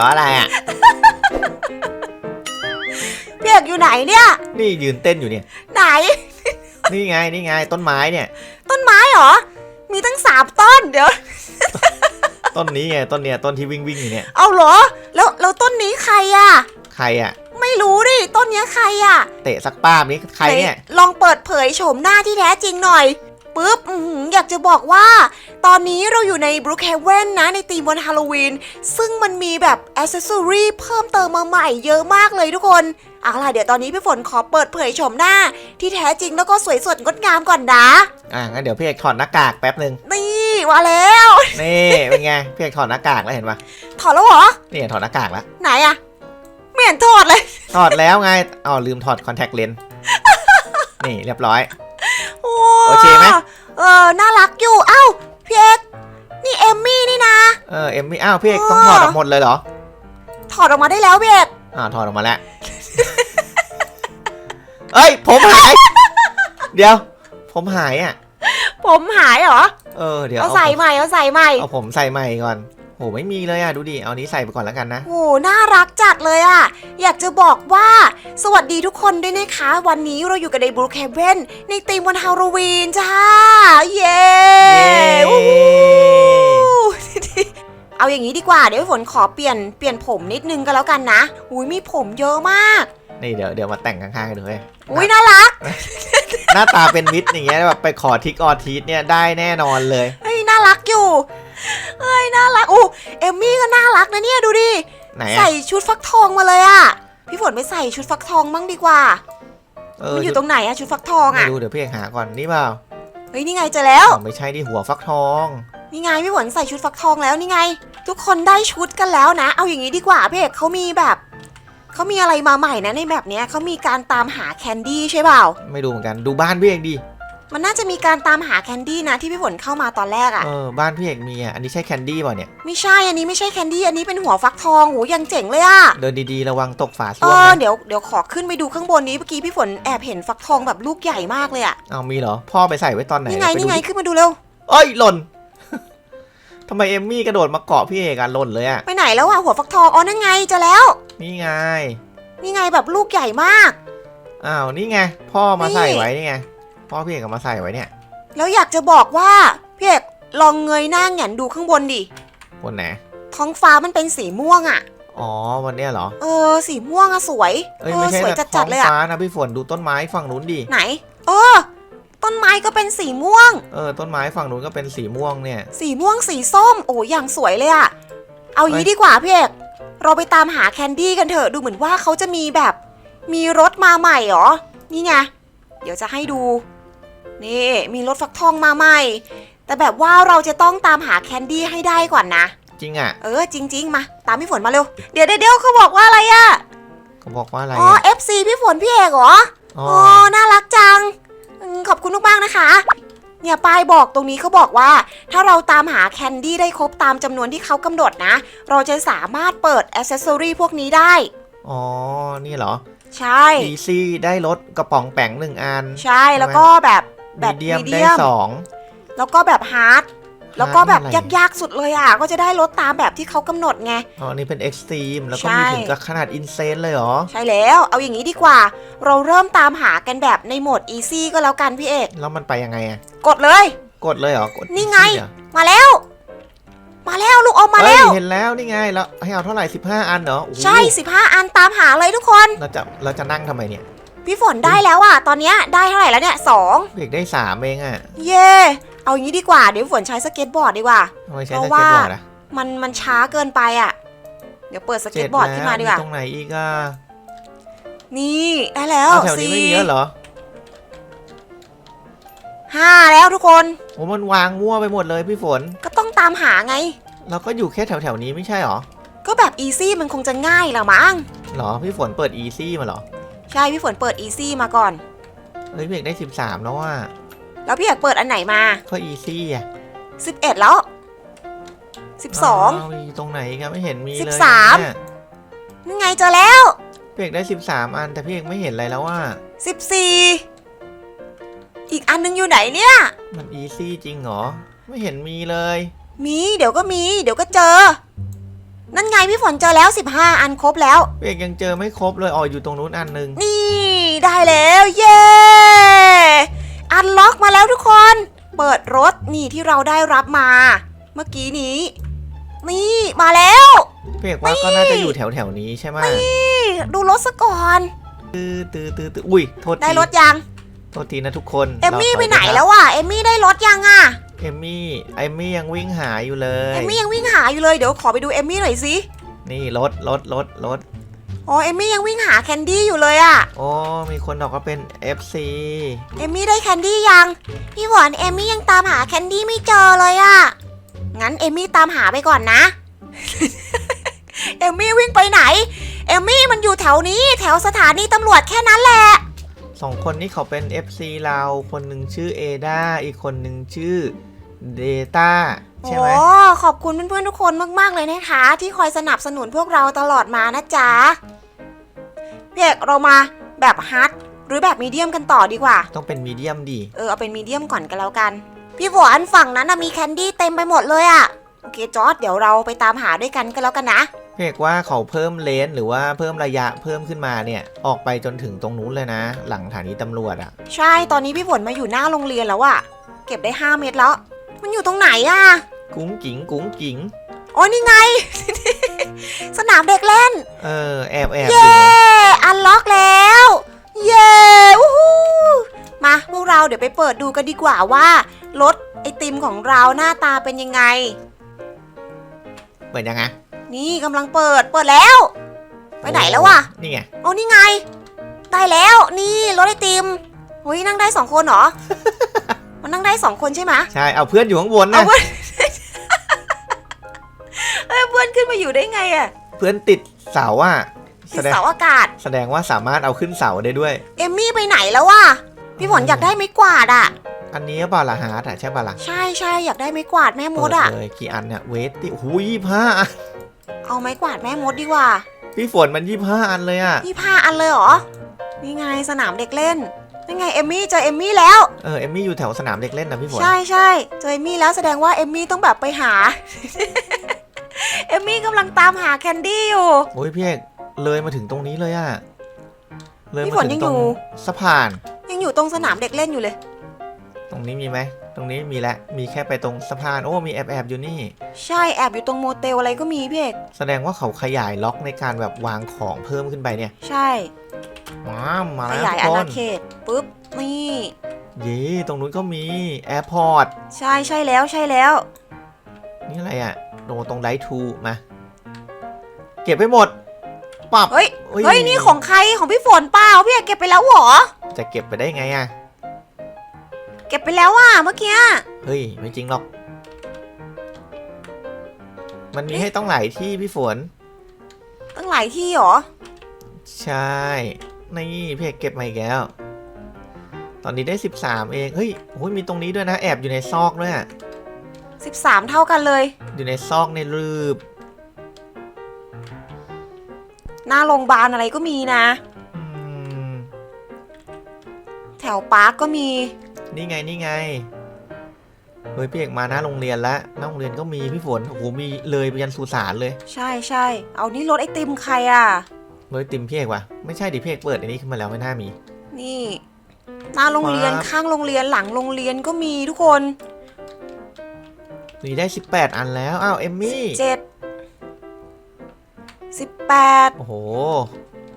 เราะอะไรอะพี่เอกอยู่ไหนเนี่ย นี่ยืนเต้นอยู่เนี่ย ไหน นี่ไงนี่ไงต้นไม้เนี่ย ต้นไม้เหรอ มีตั้งสามต้นเดี๋ยว ต้นนี้ไงต้นเนี่ยต้นที่วิ่งวิ่งอยู่เนี่ยเอาเหรอ แล้วแล้วต้นนี้ใครอะใครอะ ไม่รู้ดิต้นเนี้ยใครอะเตะสักป้าบนี้ใครเนี่ยไหลองเปิดเผยโฉมหน้าที่แท้จริงหน่อย ปึ๊บอื้อหืออยากจะบอกว่า ตอนนี้เราอยู่ในบรูคเฮเว่นนะในตีมวันฮาโลวีน ซึ่งมันมีแบบอ c เซสซอรีเพิ่มเติมมาใหม่เยอะมากเลยทุกคนเอาล่ะเดี๋ยวตอนนี้พี่ฝนขอเปิดเผยโฉมหน้า ที่แท้จริงแล้วก็สวยสดงดงามก่อนนะ อะงั้นเดี๋ยวพี่เอกถอดหน้ากากแป๊บหนึ่งนี่มาแล้ว นี่เป็นไงพี่เอกถอดหน้ากากแล้วเห็นปะถอดแล้วเหรอ นี่ถอดหน้ากากแล้ว ไหนอะไม่เห็นถอดเลย ถอดแล้วไงอ๋อลืมถอดคอนแทคเลนส์นี่เรียบร้อย โอ้โอเคไหม เออน่ารักอยู่ เอ้าพี่เอกนี่เอมมี่นี่นะ เออเอ็มมี่อ้าวพี่เอกต้องถอดออกหมดเลยเหรอถอดออกมาได้แล้วพี่เอกอ่าถอดออกมาแล้ว เอ้ย ผมหาย เดี๋ยว ผมหายอะ ผมหายเหรอ เออเดี๋ยวเอาเอาใส่ใหม่เอาใส่ใหม่ เอาผมใส่ใหม่ก่อน โหไม่มีเลยอะดูดิ เอานี้ใส่ไปก่อนแล้วกันนะ โอ้น่ารักจัดเลยอะอยากจะบอกว่าสวัสดีทุกคนด้วยนะคะ วันนี้เราอยู่กันในบรูคเฮเว่นในธีมวันฮาโลวีนจ้า เย้วู้ฮู้เอาอย่างนี้ดีกว่า เดี๋ยวฝนขอเปลี่ยนเปลี่ยนผมนิดนึงก็แล้วกันนะ อุ้ยมีผมเยอะมาก นี่เดี๋ยวเดี๋ยวมาแต่งข้างๆกันดูเลยอุ้ยน่ารักหน้าตาเป็นมิตรอย่างเงี้ยแบบไปขอทิกออทีสเนี่ยได้แน่นอนเลย เฮ้ยน่ารักอยู่ เฮ้ยน่ารักอู้เอมมี่ก็น่ารักนะเนี่ยดูดิไหนใส่อะชุดฟักทองมาเลยอะพี่ฝนไปใส่ชุดฟักทองบ้างดีกว่าเออมันอยู่ชุดตรงไหนอะชุดฟักทองไม่อะรู้เดี๋ยวพี่เอกหาก่อนนี่เปล่าเฮ้ยนี่ไงเจอแล้วอ๋อไม่ใช่ที่หัวฟักทอง นี่ไงพี่ฝนใส่ชุดฟักทองแล้วนี่ไง ทุกคนได้ชุดกันแล้วนะ เอาอย่างนี้ดีกว่าพี่เอกเขามีแบบเขามีอะไรมาใหม่นะในแบบเนี้ยเขามีการตามหาแคนดี้ใช่เปล่า ไม่ดูเหมือนกันดูบ้านพี่เอกดิ มันน่าจะมีการตามหาแคนดี้นะที่พี่ฝนเข้ามาตอนแรกอะเออบ้านพี่เอกมีอะ อันนี้ใช่แคนดี้เปล่าเนี่ย ไม่ใช่อันนี้ไม่ใช่แคนดี้อันนี้เป็นหัวฟักทองโหยังเจ๋งเลยอะเดินดีๆระวังตกฝาเอส้วมอนะเดี๋ยวเดี๋ยวขอขึ้นไปดูข้างบนนี้เมื่อกี้พี่ฝนแอบเห็นฟักทองแบบลูกใหญ่มากเลยอะเอามีเหรอ พ่อไปใส่ไว้ตอนไหนนี่ไงปดูนี่ไงดิขึ้นมาดูเร็ว เอ้ยหล่น ทำไมเอมมี่กระโดดมาเกาะพี่เอกอะหล่นเลยอะไปไหนแล้วอะหัวฟักทองอ๋อนั่นไงเจอแล้ว นี่ไง นี่ไงแบบลูกใหญ่มาก อ้าวนี่ไง พ่อมานี่ใส่ไว้นี่ไง พ่อพี่เอกเอามาใส่ไว้เนี่ยแล้วอยากจะบอกว่าพี่เอกลองเงยหน้าแหงนดูข้างบนดิบนไหนท้องฟ้ามันเป็นสีม่วงอะอ๋อวันเนี้ยเหรอเออสีม่วงอะสวยเอ้ยเอไม่อใช่สวยนะท้จัอดงๆเลยอะฟ้านะพี่ฝนดูต้นไม้ฝั่งนู้นดิไหน เออ ต้นไม้ก็เป็นสีม่วง เออต้นไม้ฝั่งนู้นก็เป็นสีม่วงเนี่ย สีม่วงสีส้ม โอ้อย่างสวยเลยอะเอาอย่างนี้เอ้ยดีกว่าพี่เอกเราไปตามหาแคนดี้กันเถอะดูเหมือนว่าเขาจะมีแบบ มีรถมาใหม่เหรอ นี่ไง เดี๋ยวจะให้ดู นี่มีรถฟักทองมาใหม่ แต่แบบว่าเราจะต้องตามหาแคนดี้ให้ได้ก่อนนะ จริงอะเออจริง ๆ มา ตามพี่ฝนมาเร็ว เดี๋ยวเดี๋ยวเดี๋ยวเขาบอกว่าอะไรอะเขาบอกว่าอะไรอ๋ออะ FC พี่ฝนพี่เอกเหรอ อ๋อ อ๋อ น่ารักจังอืมขอบคุณมากๆนะคะ เนี่ยป้ายบอกตรงนี้เขาบอกว่า ถ้าเราตามหาแคนดี้ได้ครบตามจำนวนที่เขากำหนดนะ เราจะสามารถเปิดอ c เซสซอรีพวกนี้ได้ อ๋อ นี่เหรอ ใช่ ดีซี่ได้รถกระป๋องแป้งหนึ่งอันใช่แล้วก็แบบแบมีบเดียมมีเดีได้ยมสอง แล้วก็แบบฮาร์ดแล้วก็แบบฮาร์ดนี่อะไร ยากๆสุดเลยอะ ก็จะได้ลดตามแบบที่เขากำหนดไง อ๋อนี่เป็นเอ็กซ์ตรีมแล้วก็ใช่มีถึงกับขนาดอินเซนเลยเหรอ ใช่แล้วเอาอย่างนี้ดีกว่า เราเริ่มตามหากันแบบในโหมด easy ก็แล้วกันพี่เอก แล้วมันไปยังไงอะกดเลย กดเลยเหรอ กด นี่ไง easy เหรอมาแล้ว มาแล้วลูกอมมาเฮ้แล้ยวเห็นแล้วนี่ไงแล้วให้เอาเท่าไหร่15 อันเหรอโอ้โหใช่ 15 อันตามหาเลยทุกคน เราจะเราจะนั่งทำไมเนี่ยพี่ฝนได้แล้วอะ ตอนเนี้ยได้เท่าไหร่แล้วเนี่ยสองเด็กได้สามเองอะเย่เอาอย่างนี้ดีกว่าเดี๋ยวฝนใช้สเก็ตบอร์ดดีกว่า ทำไมใช้เพสราะเก็ตบอร์ดว่าอะมันมันช้าเกินไปอะ เดี๋ยวเปิดสเก็เจ็ตดบอร์ดแล้วขึ้นมาดีกว่า ตรงไหนอีกอะนี่ได้แล้วเอาแถวนี้สี่ไม่มีแล้วเหรอ ห้าแล้วทุกคน โอ้มันวางมั่วไปหมดเลยพี่ฝน ก็ต้องตามหาไง เราก็อยู่แค่แถวแถวๆนี้ไม่ใช่เหรอ ก็แบบอีซี่มันคงจะง่ายละมั้งเหรอพี่ฝนเปิดอีซี่มาเหรอ ใช่พี่ฝนเปิดอีซี่มาก่อน เฮ้ยพี่เอกได้ 13 แล้วว่า แล้วพี่อยากเปิดอันไหนมาก็อีซี่อะ11แล้ว12าวมีตรงไหนอีกันไม่เห็นมีเลยสิบสามเนี่ยนี่ไงเจอแล้ว พี่เอกได้ 13 อันแต่พี่เอกไม่เห็นอะไรแล้วว่า14 อีกอันนึงอยู่ไหนเนี่ย มันอีซี่จริงเหรอ ไม่เห็นมีเลย มีเดี๋ยวก็มี เดี๋ยวก็เจอ นั่นไงพี่ฝนเจอแล้ว 15 อันครบแล้วพี่เอกยังเจอไม่ครบเลยอ๋ออยู่ตรงนู้นอันหนึงนี่ได้แล้วเย้อันล็อกมาแล้วทุกคน เปิดรถนี่ที่เราได้รับมา เมื่อกี้นี้ นี่มาแล้วพี่เอกว่าก็น่าจะอยู่แถวแถวๆนี้ใช่ไหมนี่ดูรถซะก่อน ตื้อตื้อตื้อตื้ออุ้ยโทษได้ทีรถยัง โทษทีนะทุกคนเอมมี่ราถไปยไหนครับแล้วอะเอมมี่ได้รถยังอะเอมมี่เอมมี่ยังวิ่งหาอยู่เลยเอมมี่ยังวิ่งหาอยู่เลยเดี๋ยวขอไปดูเอมมี่หน่อยสินี่รถรถรถรถอ๋อเอมมี่ยังวิ่งหาแคนดี้อยู่เลยอะโอ้มีคนบอกว่าเป็น FC เอมมี่ได้แคนดี้ยังพี่หวานเอมมี่ยังตามหาแคนดี้ไม่เจอเลยอะงั้นเอมมี่ตามหาไปก่อนนะเอมมี่วิ่งไปไหน เอมมี่มันอยู่แถวนี้ แถวสถานีตำรวจแค่นั้นแหละ สองคนนี้เขาเป็น FC เราคนหนึ่งชื่อเอดาอีกคนหนึ่งชื่อเดต้าใช่ไหมโอ้ขอบคุณเพื่อนๆทุกคนมากๆเลยนะคะ ที่คอยสนับสนุนพวกเราตลอดมานะจ๊ะพี่เอกเรามาแบบฮาร์ดหรือแบบมีเดียมกันต่อดีกว่า ต้องเป็นมีเดียมดี เออเอาเป็นมีเดียมก่อนก็แล้วกัน พี่ฝนฝั่งนั้นนะมีแคนดี้เต็มไปหมดเลยอะโอเคจอร์ดเดี๋ยวเราไปตามหาด้วยกันก็แล้วกันนะพี่ เอกว่าเขาเพิ่มเลนส์หรือว่าเพิ่มระยะเพิ่มขึ้นมาเนี่ย ออกไปจนถึงตรงนู้นเลยนะ หลังสถานีตำรวจอะใช่ตอนนี้พี่ฝนมาอยู่หน้าโรงเรียนแล้วอะเก็บได้ 5 เม็ดแล้ว มันอยู่ตรงไหนอะกุ้งกิ๋งกุ้งกิ๋งโอ้ยนี่ไง สนามเด็กเล่น เออแอบแอบอเย้ยู่ไงอันล็อกแล้ว เย้วู้ฮู้มาพวกเราเดี๋ยวไปเปิดดูกันดีกว่าว่ารถไอติมของเราหน้าตาเป็นยังไง เปิดยังไง นี่กำลังเปิด เปิดแล้ว ไปไหนแล้ววะนี่ไง โอ้นี่ไง ได้แล้ว นี่รถไอติมเฮ้ยนั่งได้สองคนเหรอ มันนั่งได้สองคนใช่ไหมใช่ เอาเพื่อนอยู่ข้างบนเอานะ เพื่อนเอ้ยเพื่อนขึ้นมาอยู่ได้ไงอะเพื่อนติดเสาอะที่แสดง เสาอากาศ แสดงว่าสามารถเอาขึ้นเสาได้ด้วย เอมมี่ไปไหนแล้ววะพี่ฝนอยากได้ไม้กวาดอะอันนี้เปล่าละฮาร์ดอะใช่เปล่าล่ะใช่ใช่อยากได้ไม้กวาดแม่มดอะเปิเลยกี่อันเนี่ย เวทติหูยี่ห้าอัน เอาไม้กวาดแม่มดดีกว่าพี่ฝนมันยี่ห้าอันเลยอะนี่ผ้าอันเลยเหรอ นี่ไงสนามเด็กเล่นนี่ไงเอมมี่เจอเอมมี่แล้ว เออเอมมี่อยู่แถวสนามเด็กเล่นนะพี่ฝนใช่ใช่เจอเอมมี่แล้วแสดงว่าเอมมี่ต้องแบบไปหา เอมมี่กำลังตามหาแคนดี้อยู่ โอ้ยพี่เอกเลยมาถึงตรงนี้เลยอะเลยพี่มาฝนถึยังงตรงอยู่ สะพาน ยังอยู่ตรงสนามเด็กเล่นอยู่เลย ตรงนี้มีไหมต รงนี้มีแล้วมีแค่ไปตรงสะพาน โอ้มีแอบแอบอยู่นี่ ใช่แอบอยู่ตรงโมเตลอะไรก็มีพี่เอกแสดงว่าเขาขยายล็อกในการแบบวางของเพิ่มขึ้นไปเนี่ย ใช่ว้ามมาขแล้วยายทุอากคณานเขตปุ๊บนี่เย้ตรงนู้นก็มีแอร์พอร์ต ใช่ใช่แล้วใช่แล้ว นี่อะไรอะตรงตรงไดทูมา เก็บไปหมดปับ เฮ้ยอ้เฮ้ย นี่ของใครของพี่ฝนเปล่าพี่เอกเก็บไปแล้วเหรอ จะเก็บไปได้ไงอะ เก็บไปแล้วอะเมื่อกี้เฮ้ย ไม่จริงหรอก มันมีให้ต้องหลายที่พี่ฝน ตั้งหลายที่เหรอ ใช่ นี่พี่เอกเก็บมาอีกแล้ว ตอนนี้ได้ 13 เอง เฮ้ยโอ้ยมีตรงนี้ด้วยนะ แอบอยู่ในซอกด้วยอะ13เท่ากันเลย อยู่ในซอกในรูปหน้าโรงพยาบาลอะไรก็มีนะอืมแถวปาร์กก็มี นี่ไงนี่ไงเฮ้ยพี่เอกมาหน้าโรงเรียนแล้วหน้าโรงเรียนก็มีพี่ฝนโอ้โหมีเลยไปยันสุสานเลยใช่ใช่เอานี่รถไอติมใครอะเฮ้ยติมพี่เอกวะไม่ใช่ดิพี่เอกเปิดอันนี้ขึ้นมาแล้วไม่น่ามี นี่ หน้าโรงเรียนครับข้างโรงเรียนหลังโรงเรียนก็มีทุกคนมีได้ 18 อันแล้วอ้าวเอมมี่เจ็ดสิบแปดโอ้โห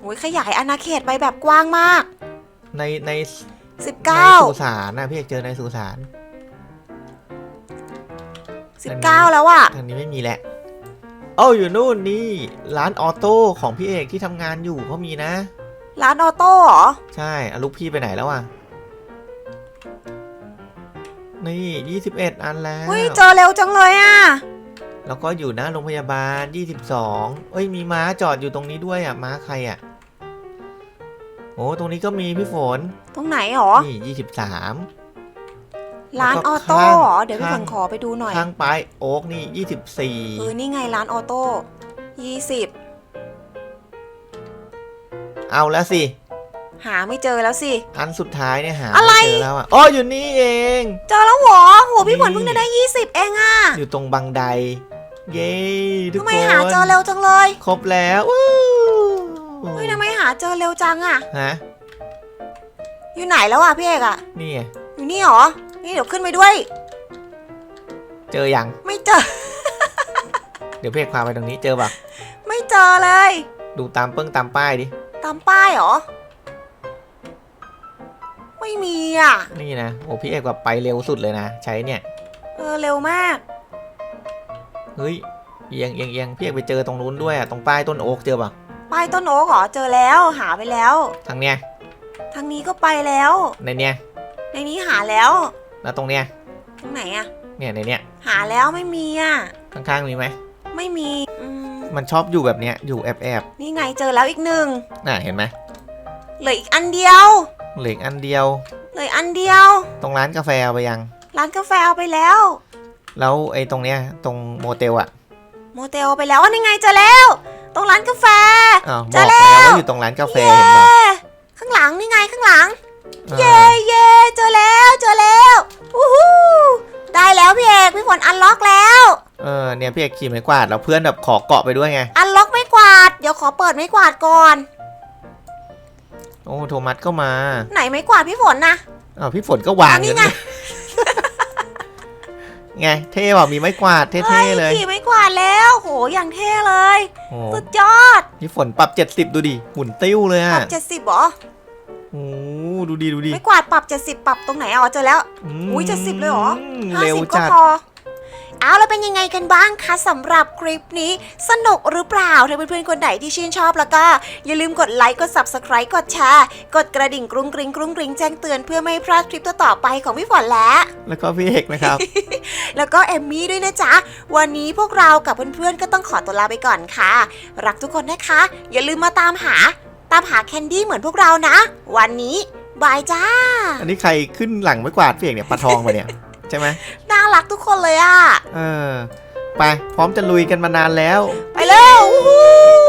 โอ้ยขยายอาณาเขตไปแบบกว้างมาก ในใน สิบในเก้าสุสานนะพี่เอกเจอในสุสานสิบเก้าแล้วอะ ทางนี้ไม่มีแหละเอ้าอยู่นู่นนี่ร้านออโต้ของพี่เอกที่ทำงานอยู่เขามีนะ ร้านออโต้เหรอ ใช่อะลูกพี่ไปไหนแล้วอะ นี่21อันแล้วเฮ้ยเจอเร็วจังเลยอะ แล้วก็อยู่หน้าโรงพยาบาล22เอ้ยมีม้าจอดอยู่ตรงนี้ด้วยอะม้าใครอะ โอ้ตรงนี้ก็มีพี่ฝนตรงไหนหรอ นี่23ร้านแล้วอก็อโต้ข้างเหรอ เดี๋ยวพี่ฝข้างนขอไปดูหน่อยข้างปลายโอ๊กนี่เออนี่ไงร้านออโต้ยี่สิบ24เอาแล้วสิ หาไม่เจอแล้วสิ อันสุดท้ายเนี่ยหาอะไรม่เจอแล้วอะอ๋ออยู่นี่เอง เจอแล้วเหรอโหพี่ฝนนี่เพิ่งจะได้ยี่สิบเองอะ อยู่ตรงบังได เย้ทุกทำคไมนหาเจอเร็วจังเลย ครบแล้ววู้เฮ้ยทำไม หาเจอเร็วจังอะฮะอยู่ไหนแล้วอะพี่เอกอะนี่ไงอยู่นี่เหรอ นี่เดี๋ยวขึ้นไปด้วย เจอยัง ไม่เจอ เดี๋ยวเพกพาไปตรงนี้เจอปะไม่เจอเลย ดูตามเปิ้งตามป้ายดิ ตามป้ายเหรอ ไม่มีอะนี่นะ โอ้พี่เอกแบบไปเร็วสุดเลยนะ ใช้เนี่ย เออเร็วมาก เฮ้ยเอียงเอียงเอียงพี่เอกไปเจอตรงนู้นด้วยอะตรงป้ายต้นโอ๊กเจอปะ ป้ายต้นโอ๊กเหรอเจอแล้วหาไปแล้ว ทางเนี้ยทางนี้ก็ไปแล้ว ในเนี้ยในนี้หาแล้วแล้วตรงเนี้ยตรงไหนอะเนี่ยในเนี้ยหาแล้วไม่มีอะข้างๆมีไหมไม่มีอืมมันชอบอยู่แบบเนี้ยอยู่แอบแอบนี่ไงเจอแล้วอีกหนึ่งๆน่ะเห็นไหมเหลืออีกอันเดียวเหลืออกอันเดียว เหลืออกอันเดียว ตรงร้านกาแฟเอาไปยัง ร้านกาแฟเอาไปแล้วแล้วไอ้ตรงเนี้ยตรงโมเตลอะโมเตลเอาไปแล้วว่านี่ไงเจอแล้ว ตรงร้านกาแฟ อ้าวเจบออกแล้แล้ว วว่าอยู่ตรงร้านกาแฟเห็นปะเย้ข้างหลังนี่ไงข้างหลังอ่าเย้เย้เจอแล้วเจอแล้ววู้ฮู้ได้แล้วพี่เอกพี่ฝนอันล็อกแล้ว เออเนี่ยพี่เอกขี่ไม้กวาดแล้วเพื่อนแบบขอเกาะไปด้วยไง อันล็อกไม่กวาด เดี๋ยวขอเปิดไม้กวาดก่อน โอ้โทมัสก็มาไหนไม้กวาดพี่ฝนนะอ้าวพี่ฝนก็วางอันนี้อยู่ไงนี่ ไงเท่ว่ะมีไม้กวาดเท่ๆเลยขี่ไม้กวาดแล้วโหอย่างเท่เลยโอ้สุดยอดพี่ฝนปรับ 70 ดูดิหมุนติ้วเลยปอะรับเจ็ดสิบเหรอโอ้ดูดิดูดิไม้กวาดปรับเจ็ดสิบปรับตรงไหนอ๋อเจอแล้ว มอุ๊ย70เลยเหรอห้าเร็วสิบก็จัดพอ เอาแล้วเป็นยังไงกันบ้างคะสำหรับคลิปนี้สนุกหรือเปล่าถ้าเพื่อนๆคนไหนที่ชื่นชอบแล้วก็ อย่าลืมกดไลค์กด subscribe กดแชร์กดกระดิ่งกรุงกริงกรุงกริงแจ้งเตือนเพื่อไม่ให้พลาดคลิปต่อๆไปของพี่ฝนและแล้วก็พี่เอกนะครับ แล้วก็เอมมี่ด้วยนะจ๊ะ วันนี้พวกเรากับเพื่อนๆก็ต้องขอตัวลาไปก่อนค่ะ รักทุกคนนะคะ อย่าลืมมาตามหา ตามหาแคนดี้เหมือนพวกเรานะ วันนี้บายจ้า อันนี้ใครขึ้นหลังไม้กวาดพี่เอกเนี่ยปลาทองมาเนี่ย ใช่ไหมน่ารักทุกคนเลยอะเออ ไป พร้อมจะลุยกันมานานแล้ว ไปเร็ววู้ฮู้